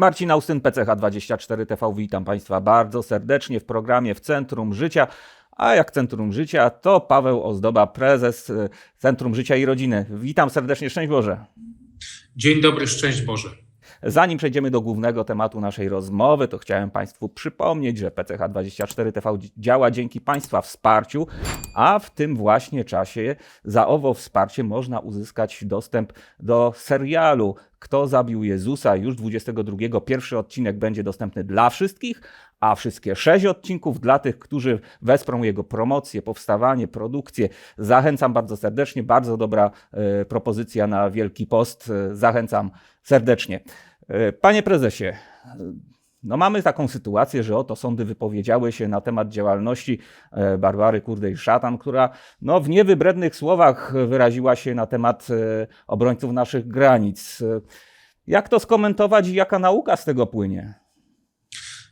Marcin Austyn, PCH24 TV. Witam Państwa bardzo serdecznie w programie W Centrum Życia. A jak Centrum Życia, to Paweł Ozdoba, prezes e, Centrum Życia i Rodziny. Witam serdecznie, szczęść Boże. Dzień dobry, szczęść Boże. Zanim przejdziemy do głównego tematu naszej rozmowy, to chciałem Państwu przypomnieć, że PCH24 TV działa dzięki Państwa wsparciu, a w tym właśnie czasie za owo wsparcie można uzyskać dostęp do serialu Kto zabił Jezusa już 22. Pierwszy odcinek będzie dostępny dla wszystkich, a wszystkie sześć odcinków dla tych, którzy wesprą jego promocję, powstawanie, produkcję. Zachęcam bardzo serdecznie, bardzo dobra e, propozycja na Wielki Post. E, Zachęcam serdecznie. E, Panie prezesie, no mamy taką sytuację, że oto sądy wypowiedziały się na temat działalności e, Barbary Kurdej-Szatan, która no, w niewybrednych słowach wyraziła się na temat e, obrońców naszych granic. E, Jak to skomentować i jaka nauka z tego płynie?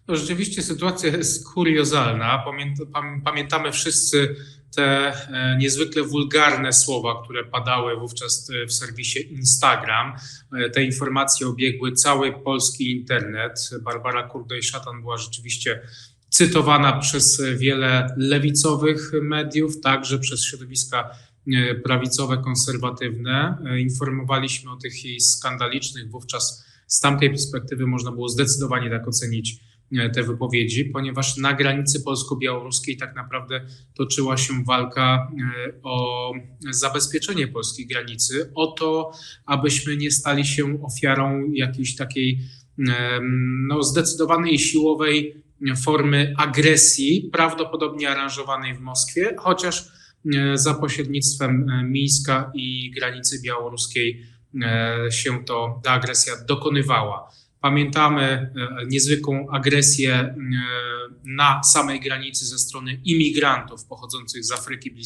No, rzeczywiście sytuacja jest kuriozalna. Pamięta, pam- pamiętamy wszyscy te e, niezwykle wulgarne słowa, które padały wówczas e, w serwisie Instagram. E, Te informacje obiegły cały polski internet. Barbara Kurdej-Szatan była rzeczywiście cytowana przez wiele lewicowych mediów, także przez środowiska prawicowe, konserwatywne. Informowaliśmy o tych jej skandalicznych wówczas z tamtej perspektywy można było zdecydowanie tak ocenić te wypowiedzi, ponieważ na granicy polsko-białoruskiej tak naprawdę toczyła się walka e, o zabezpieczenie polskiej granicy, o to, abyśmy nie stali się ofiarą jakiejś takiej em, no, zdecydowanej siłowej formy agresji, prawdopodobnie aranżowanej w Moskwie, chociaż e, za pośrednictwem e, Mińska i granicy białoruskiej e, się to, ta agresja dokonywała. Pamiętamy e, niezwykłą agresję e, na samej granicy ze strony imigrantów pochodzących z Afryki,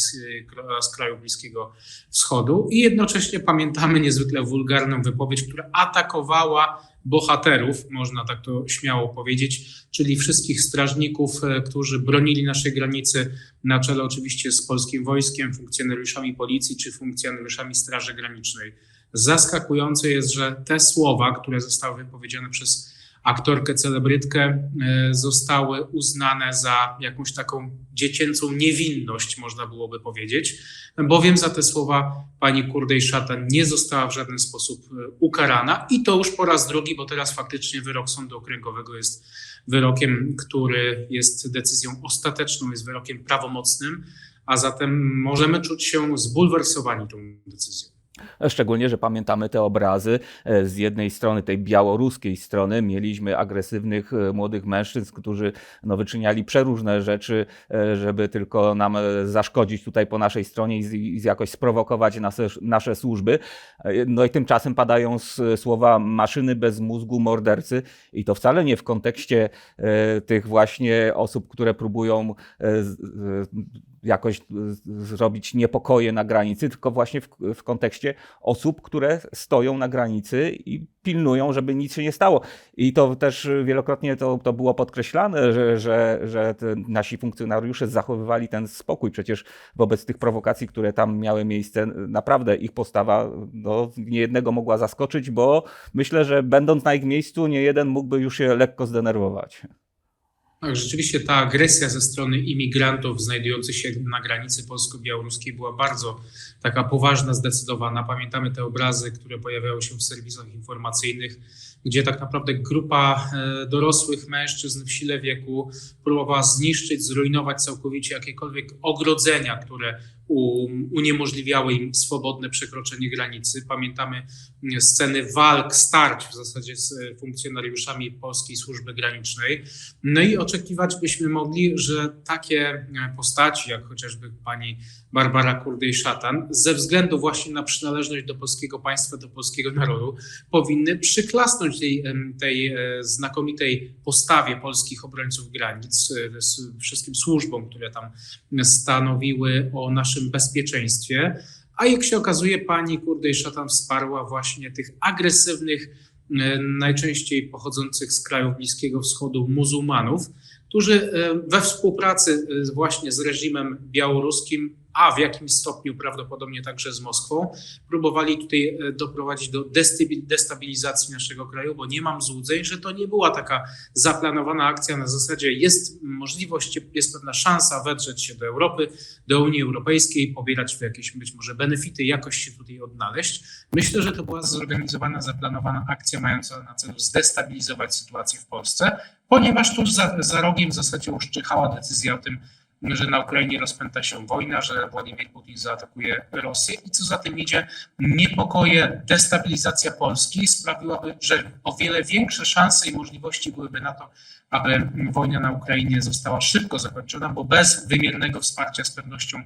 z krajów Bliskiego Wschodu i jednocześnie pamiętamy niezwykle wulgarną wypowiedź, która atakowała bohaterów, można tak to śmiało powiedzieć, czyli wszystkich strażników, e, którzy bronili naszej granicy, na czele oczywiście z polskim wojskiem, funkcjonariuszami policji czy funkcjonariuszami Straży Granicznej. Zaskakujące jest, że te słowa, które zostały wypowiedziane przez aktorkę, celebrytkę, e, zostały uznane za jakąś taką dziecięcą niewinność, można byłoby powiedzieć, bowiem za te słowa pani Kurdej-Szatan nie została w żaden sposób e, ukarana i to już po raz drugi, bo teraz faktycznie wyrok Sądu Okręgowego jest wyrokiem, który jest decyzją ostateczną, jest wyrokiem prawomocnym, a zatem możemy czuć się zbulwersowani tą decyzją. Szczególnie, że pamiętamy te obrazy. e, Z jednej strony, tej białoruskiej strony, mieliśmy agresywnych e, młodych mężczyzn, którzy no, wyczyniali przeróżne rzeczy, e, żeby tylko nam zaszkodzić tutaj po naszej stronie i, jakoś sprowokować nasze, nasze służby. No i tymczasem padają słowa maszyny bez mózgu, mordercy, i to wcale nie w kontekście tych właśnie osób, które próbują jakoś e, zrobić niepokoje na granicy, tylko właśnie w, w kontekście osób, które stoją na granicy i pilnują, żeby nic się nie stało. I to też wielokrotnie to, to było podkreślane, że, że, że nasi funkcjonariusze zachowywali ten spokój. Przecież wobec tych prowokacji, które tam miały miejsce, naprawdę ich postawa no, niejednego mogła zaskoczyć, bo myślę, że będąc na ich miejscu, nie jeden mógłby już się lekko zdenerwować. Tak, rzeczywiście ta agresja ze strony imigrantów znajdujących się na granicy polsko-białoruskiej była bardzo taka poważna, zdecydowana. Pamiętamy te obrazy, które pojawiały się w serwisach informacyjnych, gdzie tak naprawdę grupa e, dorosłych mężczyzn w sile wieku próbowała zniszczyć, zrujnować całkowicie jakiekolwiek ogrodzenia, które uniemożliwiały im swobodne przekroczenie granicy. Pamiętamy mm, sceny walk, starć w zasadzie z e, funkcjonariuszami polskiej służby granicznej. No i oczekiwać byśmy mogli, że takie e, postaci, jak chociażby pani Barbara Kurdej-Szatan, ze względu właśnie na przynależność do polskiego państwa, do polskiego narodu, powinny przyklasnąć tej, tej e, znakomitej postawie polskich obrońców granic, wszystkim służbom, które tam stanowiły o naszym bezpieczeństwie. A jak się okazuje, pani Kurdej-Szatan wsparła właśnie tych agresywnych, e, najczęściej pochodzących z krajów Bliskiego Wschodu muzułmanów, którzy e, we współpracy e, właśnie z reżimem białoruskim a w jakimś stopniu prawdopodobnie także z Moskwą, próbowali tutaj e, doprowadzić do destabilizacji naszego kraju, bo nie mam złudzeń, że to nie była taka zaplanowana akcja na zasadzie jest możliwość, jest pewna szansa wedrzeć się do Europy, do Unii Europejskiej, pobierać tu jakieś być może benefity, jakoś się tutaj odnaleźć. Myślę, że to była zorganizowana, zaplanowana akcja mająca na celu zdestabilizować sytuację w Polsce, ponieważ tu za, za rogiem w zasadzie już czyhała decyzja o tym, że na Ukrainie rozpęta się wojna, że Władimir Putin zaatakuje Rosję i co za tym idzie, niepokoje, destabilizacja Polski sprawiłaby, że o wiele większe szanse i możliwości byłyby na to, aby wojna na Ukrainie została szybko zakończona, bo bez wymiernego wsparcia z pewnością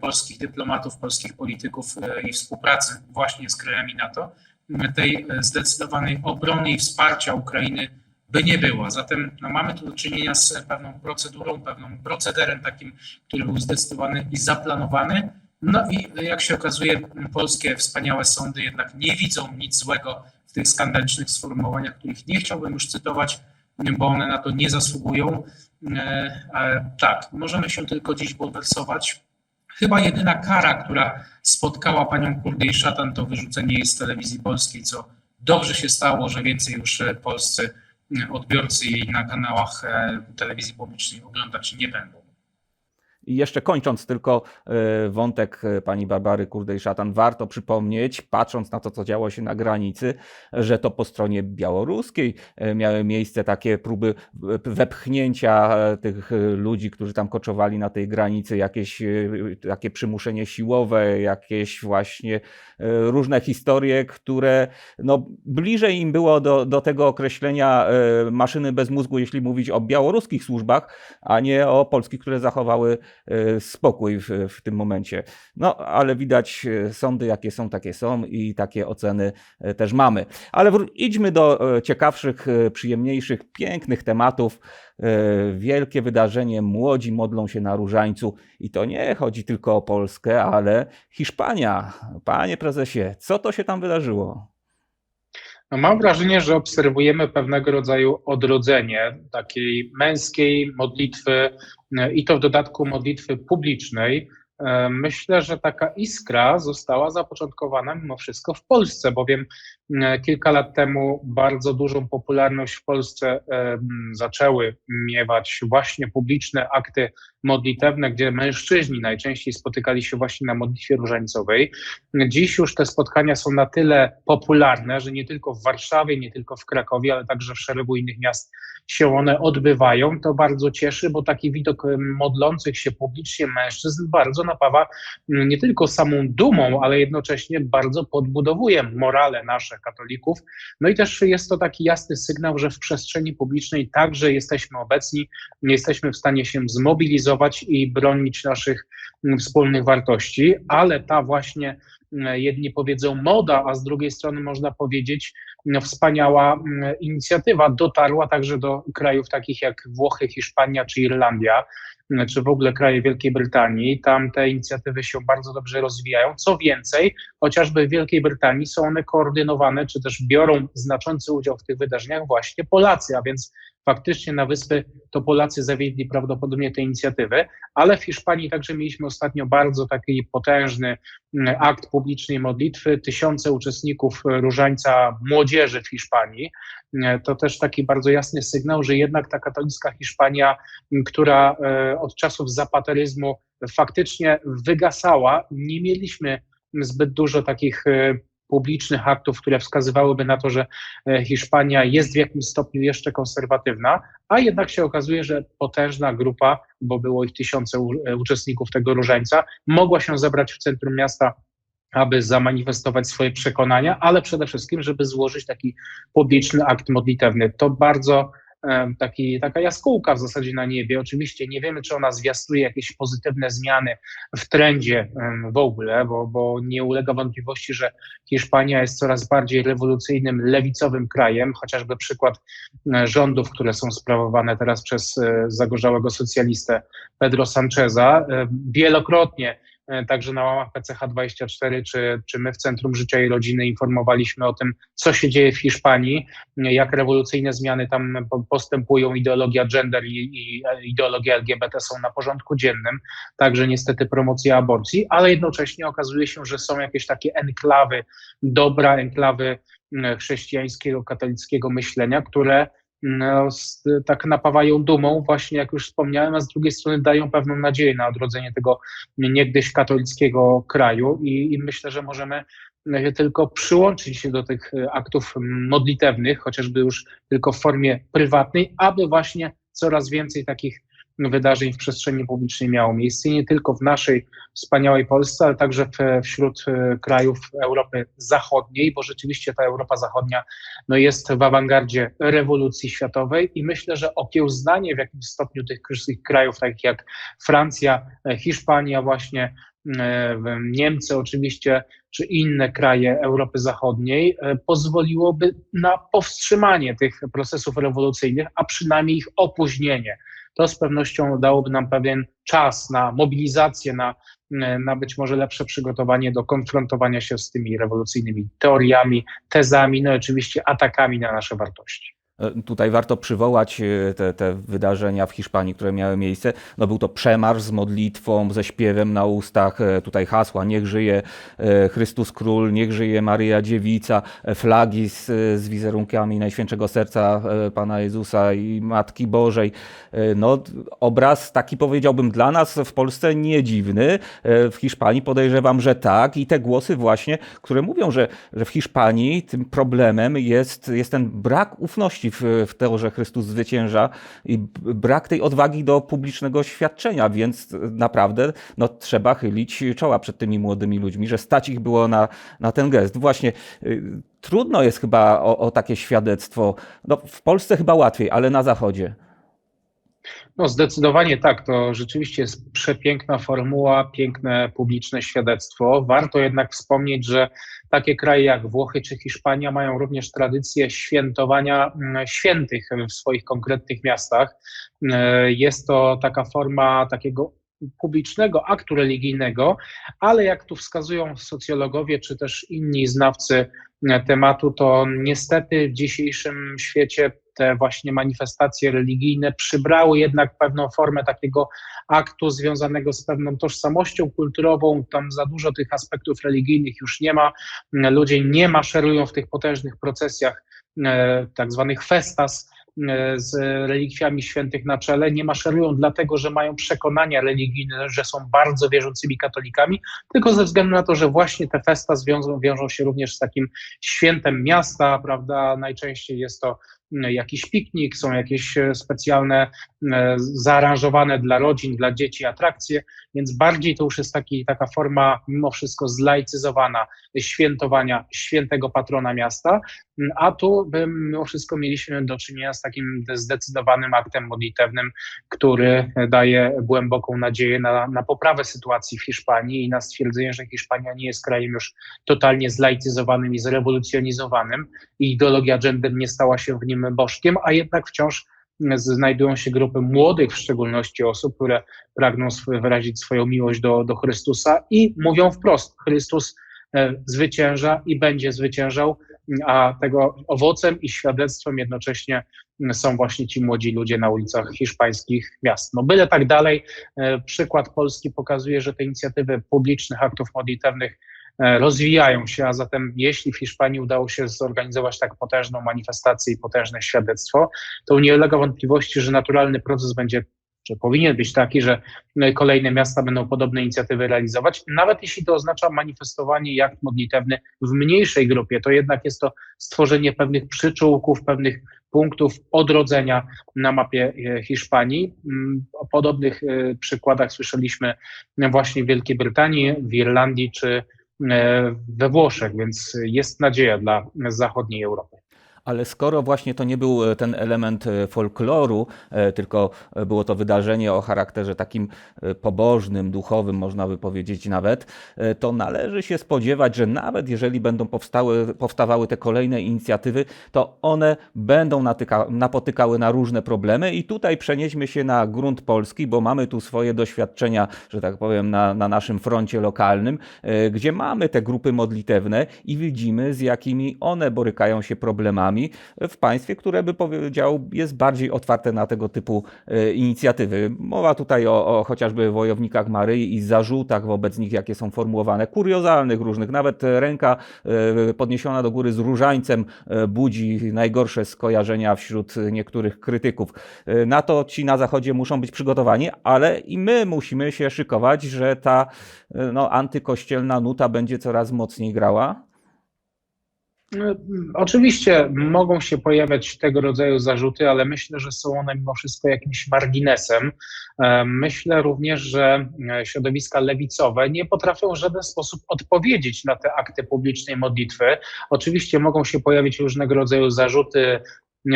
polskich dyplomatów, polskich polityków e, i współpracy właśnie z krajami NATO, tej zdecydowanej obrony i wsparcia Ukrainy by nie było. Zatem no, mamy tu do czynienia z pewną procedurą, pewnym procederem takim, który był zdecydowany i zaplanowany. No i jak się okazuje, polskie wspaniałe sądy jednak nie widzą nic złego w tych skandalicznych sformułowaniach, których nie chciałbym już cytować, bo one na to nie zasługują. E, tak, możemy się tylko dziś bulwersować. Chyba jedyna kara, która spotkała panią Kurdę i Szatan, to wyrzucenie jej z telewizji polskiej, co dobrze się stało, że więcej już polscy odbiorcy jej na kanałach e, telewizji publicznej oglądać nie będą. I jeszcze kończąc tylko e, wątek e, pani Barbary Kurdej-Szatan, warto przypomnieć, patrząc na to, co działo się na granicy, że to po stronie białoruskiej e, miały miejsce takie próby wepchnięcia tych ludzi, którzy tam koczowali na tej granicy, jakieś takie przymuszenie siłowe, jakieś właśnie różne historie, które no, bliżej im było do, do tego określenia maszyny bez mózgu, jeśli mówić o białoruskich służbach, a nie o polskich, które zachowały spokój w, w tym momencie. No, ale widać, e, sądy jakie są, takie są i takie oceny e, też mamy. Ale idźmy do ciekawszych, przyjemniejszych, pięknych tematów. Wielkie wydarzenie, młodzi modlą się na różańcu i to nie chodzi tylko o Polskę, ale Hiszpania. Panie prezesie, co to się tam wydarzyło? No mam wrażenie, że obserwujemy pewnego rodzaju odrodzenie takiej męskiej modlitwy i to w dodatku modlitwy publicznej, E, myślę, że taka iskra została zapoczątkowana mimo wszystko w Polsce, bowiem e, kilka lat temu bardzo dużą popularność w Polsce e, zaczęły miewać właśnie publiczne akty modlitewne, gdzie mężczyźni najczęściej spotykali się właśnie na modlitwie różańcowej. Dziś już te spotkania są na tyle popularne, że nie tylko w Warszawie, nie tylko w Krakowie, ale także w szeregu innych miast się one odbywają. To bardzo cieszy, bo taki widok modlących się publicznie mężczyzn bardzo napawa nie tylko samą dumą, ale jednocześnie bardzo podbudowuje morale nasze katolików. No i też jest to taki jasny sygnał, że w przestrzeni publicznej także jesteśmy obecni, jesteśmy w stanie się zmobilizować i bronić naszych mm, wspólnych wartości, ale ta właśnie jedni powiedzą moda, a z drugiej strony można powiedzieć wspaniała inicjatywa dotarła także do krajów takich jak Włochy, Hiszpania czy Irlandia czy w ogóle kraje Wielkiej Brytanii. Tam te inicjatywy się bardzo dobrze rozwijają. Co więcej, chociażby w Wielkiej Brytanii są one koordynowane, czy też biorą znaczący udział w tych wydarzeniach właśnie Polacy, a więc faktycznie na wyspy to Polacy zawiedli prawdopodobnie te inicjatywy, ale w Hiszpanii także mieliśmy ostatnio bardzo taki potężny mm, akt publicznej modlitwy, tysiące uczestników różańca młodzieży w Hiszpanii. Mm, to też taki bardzo jasny sygnał, że jednak ta katolicka Hiszpania, mm, która e, od czasów zapateryzmu faktycznie wygasała, nie mieliśmy zbyt dużo takich e, publicznych aktów, które wskazywałyby na to, że e, Hiszpania jest w jakimś stopniu jeszcze konserwatywna, a jednak się okazuje, że potężna grupa, bo było ich tysiące e, uczestników tego różańca, mogła się zebrać w centrum miasta aby zamanifestować swoje przekonania, ale przede wszystkim, żeby złożyć taki publiczny akt modlitewny. To bardzo taki, taka jaskółka w zasadzie na niebie. Oczywiście nie wiemy, czy ona zwiastuje jakieś pozytywne zmiany w trendzie w ogóle, bo, bo nie ulega wątpliwości, że Hiszpania jest coraz bardziej rewolucyjnym, lewicowym krajem, chociażby przykład rządów, które są sprawowane teraz przez e, zagorzałego socjalistę Pedro Sancheza. Wielokrotnie także na łamach PCH24, czy, czy my w Centrum Życia i Rodziny informowaliśmy o tym, co się dzieje w Hiszpanii, jak rewolucyjne zmiany tam postępują, ideologia gender i, i ideologia LGBT są na porządku dziennym, także niestety promocja aborcji, ale jednocześnie okazuje się, że są jakieś takie enklawy dobra, enklawy chrześcijańskiego, katolickiego myślenia, które tak napawają dumą, właśnie jak już wspomniałem, a z drugiej strony dają pewną nadzieję na odrodzenie tego niegdyś katolickiego kraju i, i myślę, że możemy tylko przyłączyć się do tych aktów modlitewnych, chociażby już tylko w formie prywatnej, aby właśnie coraz więcej takich wydarzeń w przestrzeni publicznej miało miejsce nie tylko w naszej wspaniałej Polsce, ale także w, wśród e, krajów Europy Zachodniej, bo rzeczywiście ta Europa Zachodnia no, jest w awangardzie rewolucji światowej i myślę, że okiełznanie w jakimś stopniu tych krajów, takich jak Francja, e, Hiszpania, właśnie e, Niemcy oczywiście, czy inne kraje Europy Zachodniej, pozwoliłoby na powstrzymanie tych procesów rewolucyjnych, a przynajmniej ich opóźnienie to z pewnością dałoby nam pewien czas na mobilizację, na, na być może lepsze przygotowanie do konfrontowania się z tymi rewolucyjnymi teoriami, tezami, no i oczywiście atakami na nasze wartości. E, tutaj warto przywołać e, te, te, wydarzenia w Hiszpanii, które miały miejsce. No był to przemarsz z modlitwą, ze śpiewem na ustach, e, tutaj hasła niech żyje Chrystus Król, niech żyje Maryja Dziewica, flagi z, z wizerunkami Najświętszego Serca Pana Jezusa i Matki Bożej. No obraz taki powiedziałbym dla nas w Polsce nie dziwny, w Hiszpanii podejrzewam, że tak i te głosy właśnie, które mówią, że, że w Hiszpanii tym problemem jest, jest ten brak ufności w, w to, że Chrystus zwycięża i brak tej odwagi do publicznego świadczenia, więc naprawdę no, trzeba chylić czoła przed tymi młodymi ludźmi, że stać ich było na, na ten gest. Właśnie y, trudno jest chyba o, o takie świadectwo. No, w Polsce chyba łatwiej, ale na Zachodzie. No zdecydowanie tak, to rzeczywiście jest przepiękna formuła, piękne publiczne świadectwo. Warto jednak wspomnieć, że takie kraje jak Włochy czy Hiszpania mają również tradycję świętowania mm, świętych w swoich konkretnych miastach. E, jest to taka forma takiego publicznego aktu religijnego, ale jak tu wskazują socjologowie czy też inni znawcy tematu, to niestety w dzisiejszym świecie te właśnie manifestacje religijne przybrały jednak pewną formę takiego aktu związanego z pewną tożsamością kulturową. Tam za dużo tych aspektów religijnych już nie ma. Ludzie nie maszerują w tych potężnych procesjach, e, tak zwanych festas E, z relikwiami świętych na czele, nie maszerują dlatego, że mają przekonania religijne, że są bardzo wierzącymi katolikami, tylko ze względu na to, że właśnie te festa zwiążą, wiążą się również z takim świętem miasta, prawda? Najczęściej jest to jakiś piknik, są jakieś e, specjalne, e, zaaranżowane dla rodzin, dla dzieci atrakcje, więc bardziej to już jest taki, taka forma mimo wszystko zlaicyzowana świętowania świętego patrona miasta, a tu mimo wszystko mieliśmy do czynienia z takim zdecydowanym aktem modlitewnym, który daje głęboką nadzieję na, na poprawę sytuacji w Hiszpanii i na stwierdzenie, że Hiszpania nie jest krajem już totalnie zlaicyzowanym i zrewolucjonizowanym. I ideologia gender nie stała się w nim bożkiem, a jednak wciąż znajdują się grupy młodych, w szczególności osób, które pragną wyrazić swoją miłość do, do Chrystusa i mówią wprost: Chrystus e, zwycięża i będzie zwyciężał, a tego owocem i świadectwem jednocześnie są właśnie ci młodzi ludzie na ulicach hiszpańskich miast. No byle tak dalej. E, przykład Polski pokazuje, że te inicjatywy publicznych aktów modlitewnych rozwijają się, a zatem jeśli w Hiszpanii udało się zorganizować tak potężną manifestację i potężne świadectwo, to nie ulega wątpliwości, że naturalny proces będzie czy powinien być taki, że no kolejne miasta będą podobne inicjatywy realizować, nawet jeśli to oznacza manifestowanie jak modlitewny w mniejszej grupie, to jednak jest to stworzenie pewnych przyczółków, pewnych punktów odrodzenia na mapie e, Hiszpanii. Mm, o podobnych e, przykładach słyszeliśmy właśnie w Wielkiej Brytanii, w Irlandii czy E, we Włoszech, więc jest nadzieja dla zachodniej Europy. Ale skoro właśnie to nie był e, ten element e, folkloru, e, tylko było to wydarzenie o charakterze takim pobożnym, duchowym, można by powiedzieć nawet, to należy się spodziewać, że nawet jeżeli będą powstały, powstawały te kolejne inicjatywy, to one będą natyka, napotykały na różne problemy. I tutaj przenieśmy się na grunt polski, bo mamy tu swoje doświadczenia, że tak powiem, na, na naszym froncie lokalnym, gdzie mamy te grupy modlitewne i widzimy, z jakimi one borykają się problemami w państwie, które by powiedział jest bardziej otwarte na tego typu e, inicjatywy. Mowa tutaj o, o chociażby wojownikach Maryi i zarzutach wobec nich, jakie są formułowane, kuriozalnych różnych, nawet ręka e, podniesiona do góry z różańcem e, budzi najgorsze skojarzenia wśród niektórych krytyków. Na to ci na zachodzie muszą być przygotowani, ale i my musimy się szykować, że ta no, antykościelna nuta będzie coraz mocniej grała. Oczywiście mogą się pojawiać tego rodzaju zarzuty, ale myślę, że są one mimo wszystko jakimś marginesem. E, Myślę również, że e, środowiska lewicowe nie potrafią w żaden sposób odpowiedzieć na te akty publicznej modlitwy. Oczywiście mogą się pojawić różnego rodzaju zarzuty,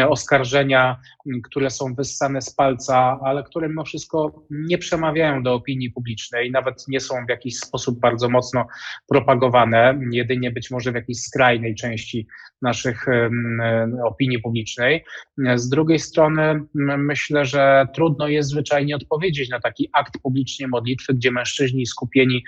oskarżenia, m, które są wyssane z palca, ale które mimo wszystko nie przemawiają do opinii publicznej, nawet nie są w jakiś sposób bardzo mocno propagowane, jedynie być może w jakiejś skrajnej części naszych e, opinii publicznej. Z drugiej strony m, myślę, że trudno jest zwyczajnie odpowiedzieć na taki akt publicznej modlitwy, gdzie mężczyźni skupieni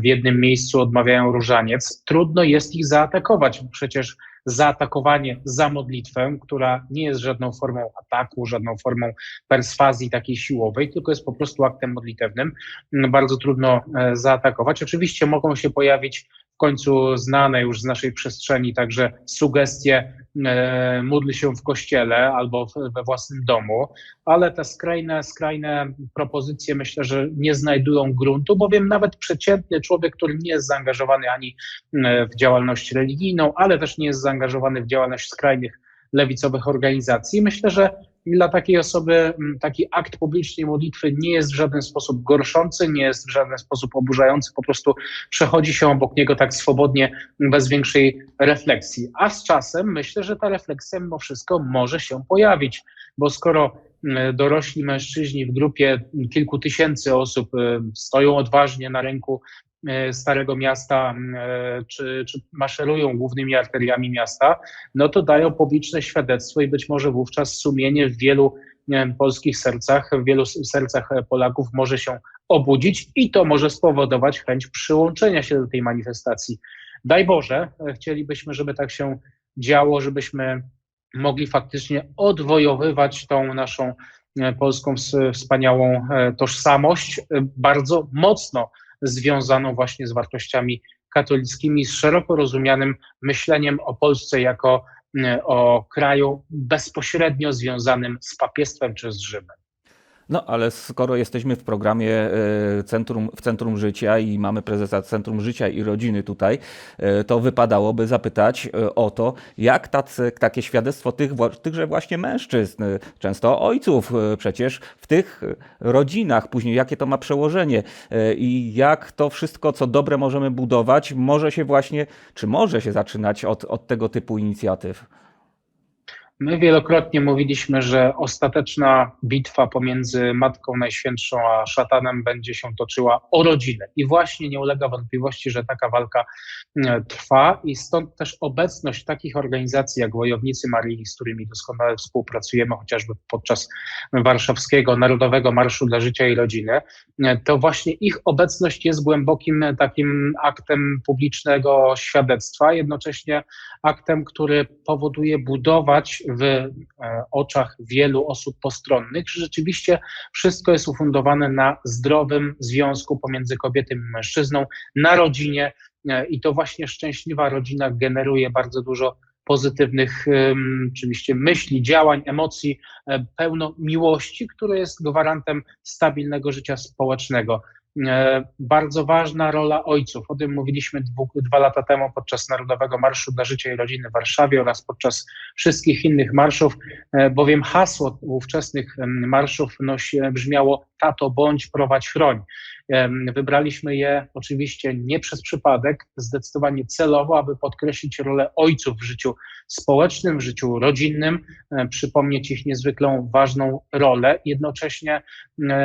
w jednym miejscu odmawiają różaniec. Trudno jest ich zaatakować, przecież zaatakowanie za modlitwę, która nie jest żadną formą ataku, żadną formą perswazji takiej siłowej, tylko jest po prostu aktem modlitewnym, m, bardzo trudno e, zaatakować. Oczywiście mogą się pojawić końcu znane już z naszej przestrzeni także sugestie e, módl się w kościele albo we własnym domu, ale te skrajne, skrajne propozycje myślę, że nie znajdują gruntu, bowiem nawet przeciętny człowiek, który nie jest zaangażowany ani e, w działalność religijną, ale też nie jest zaangażowany w działalność skrajnych lewicowych organizacji, myślę, że dla takiej osoby m, taki akt publicznej modlitwy nie jest w żaden sposób gorszący, nie jest w żaden sposób oburzający, po prostu przechodzi się obok niego tak swobodnie, bez większej refleksji. A z czasem myślę, że ta refleksja mimo wszystko może się pojawić, bo skoro m, dorośli mężczyźni w grupie kilku tysięcy osób e, stoją odważnie na rynku Starego Miasta, e, czy, czy maszerują głównymi arteriami miasta, no to dają publiczne świadectwo i być może wówczas sumienie w wielu polskich sercach, w wielu sercach e, Polaków może się obudzić i to może spowodować chęć przyłączenia się do tej manifestacji. Daj Boże, e, chcielibyśmy, żeby tak się działo, żebyśmy mogli faktycznie odwojowywać tą naszą e, polską wspaniałą e, tożsamość, e, bardzo mocno związaną właśnie z wartościami katolickimi, z szeroko rozumianym myśleniem o Polsce jako e, o kraju bezpośrednio związanym z papiestwem czy z Rzymem. No, ale skoro jesteśmy w programie e, centrum, w Centrum Życia i mamy prezesa Centrum Życia i Rodziny tutaj, e, to wypadałoby zapytać e, o to, jak tacy, takie świadectwo tych, tychże właśnie mężczyzn, często ojców przecież, w tych rodzinach później, jakie to ma przełożenie i jak to wszystko, co dobre możemy budować, może się właśnie, czy może się zaczynać od, od tego typu inicjatyw. My wielokrotnie mówiliśmy, że ostateczna bitwa pomiędzy Matką Najświętszą a szatanem będzie się toczyła o rodzinę. I właśnie nie ulega wątpliwości, że taka walka e, trwa i stąd też obecność takich organizacji jak Wojownicy Maryi, z którymi doskonale współpracujemy, chociażby podczas warszawskiego Narodowego Marszu dla Życia i Rodziny, e, to właśnie ich obecność jest głębokim e, takim aktem publicznego świadectwa, jednocześnie aktem, który powoduje budować w e, oczach wielu osób postronnych, że rzeczywiście wszystko jest ufundowane na zdrowym związku pomiędzy kobietą i mężczyzną, na rodzinie e, i to właśnie szczęśliwa rodzina generuje bardzo dużo pozytywnych oczywiście myśli, działań, emocji, e, pełno miłości, które jest gwarantem stabilnego życia społecznego. E, Bardzo ważna rola ojców. O tym mówiliśmy dwa lata temu podczas Narodowego Marszu dla Życia i Rodziny w Warszawie oraz podczas wszystkich innych marszów, e, bowiem hasło ówczesnych marszów nosi, brzmiało tato bądź, prowadź, chroń. Wybraliśmy je oczywiście nie przez przypadek, zdecydowanie celowo, aby podkreślić rolę ojców w życiu społecznym, w życiu rodzinnym, przypomnieć ich niezwykle ważną rolę, jednocześnie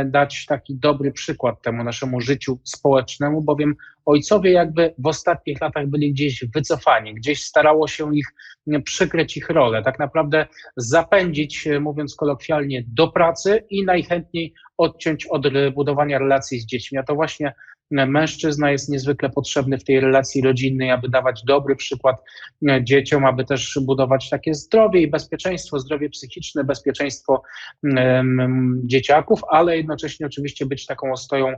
dać taki dobry przykład temu naszemu życiu społecznemu, bowiem ojcowie jakby w ostatnich latach byli gdzieś wycofani, gdzieś starało się ich m, przykryć ich rolę, tak naprawdę zapędzić, e, mówiąc kolokwialnie, do pracy i najchętniej odciąć od budowania relacji z dziećmi. A to właśnie e, mężczyzna jest niezwykle potrzebny w tej relacji rodzinnej, aby dawać dobry przykład e, dzieciom, aby też budować takie zdrowie i bezpieczeństwo, zdrowie psychiczne, bezpieczeństwo em, dzieciaków, ale jednocześnie oczywiście być taką ostoją,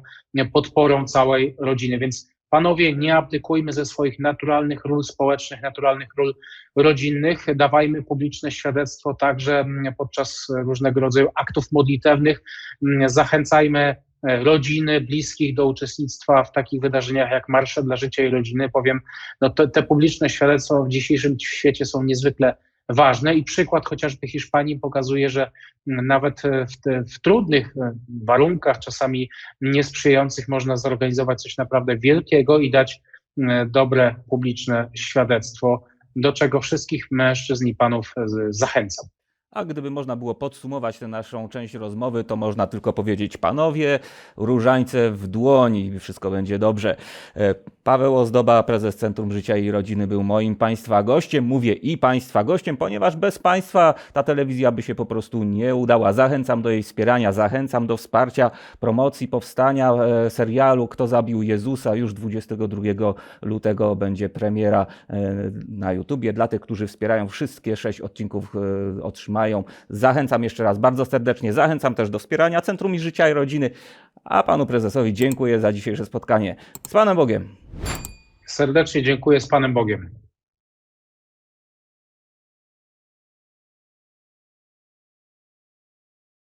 podporą całej rodziny. Więc panowie, nie abdykujmy ze swoich naturalnych ról społecznych, naturalnych ról rodzinnych, dawajmy publiczne świadectwo także mm, podczas różnego rodzaju aktów modlitewnych, Mm, zachęcajmy e, rodziny, bliskich do uczestnictwa w takich wydarzeniach jak Marsze dla Życia i Rodziny. Powiem, no te, te publiczne świadectwa w dzisiejszym świecie są niezwykle ważne i przykład chociażby Hiszpanii pokazuje, że nawet e, w, te, w trudnych e, warunkach, czasami niesprzyjających, można zorganizować coś naprawdę wielkiego i dać mm, dobre publiczne świadectwo, do czego wszystkich mężczyzn i panów e, zachęcam. A gdyby można było podsumować tę naszą część rozmowy, to można tylko powiedzieć: Panowie, różańce w dłoni, wszystko będzie dobrze. E, Paweł Ozdoba, prezes Centrum Życia i Rodziny, był moim Państwa gościem. Mówię i Państwa gościem, ponieważ bez Państwa ta telewizja by się po prostu nie udała. Zachęcam do jej wspierania, zachęcam do wsparcia promocji powstania e, serialu Kto zabił Jezusa. Już 22 lutego będzie premiera e, na YouTubie. Dla tych, którzy wspierają, wszystkie sześć odcinków e, otrzymają. Zachęcam jeszcze raz bardzo serdecznie. Zachęcam też do wspierania Centrum Życia i Rodziny. A panu prezesowi dziękuję za dzisiejsze spotkanie. Z Panem Bogiem. Serdecznie dziękuję z Panem Bogiem.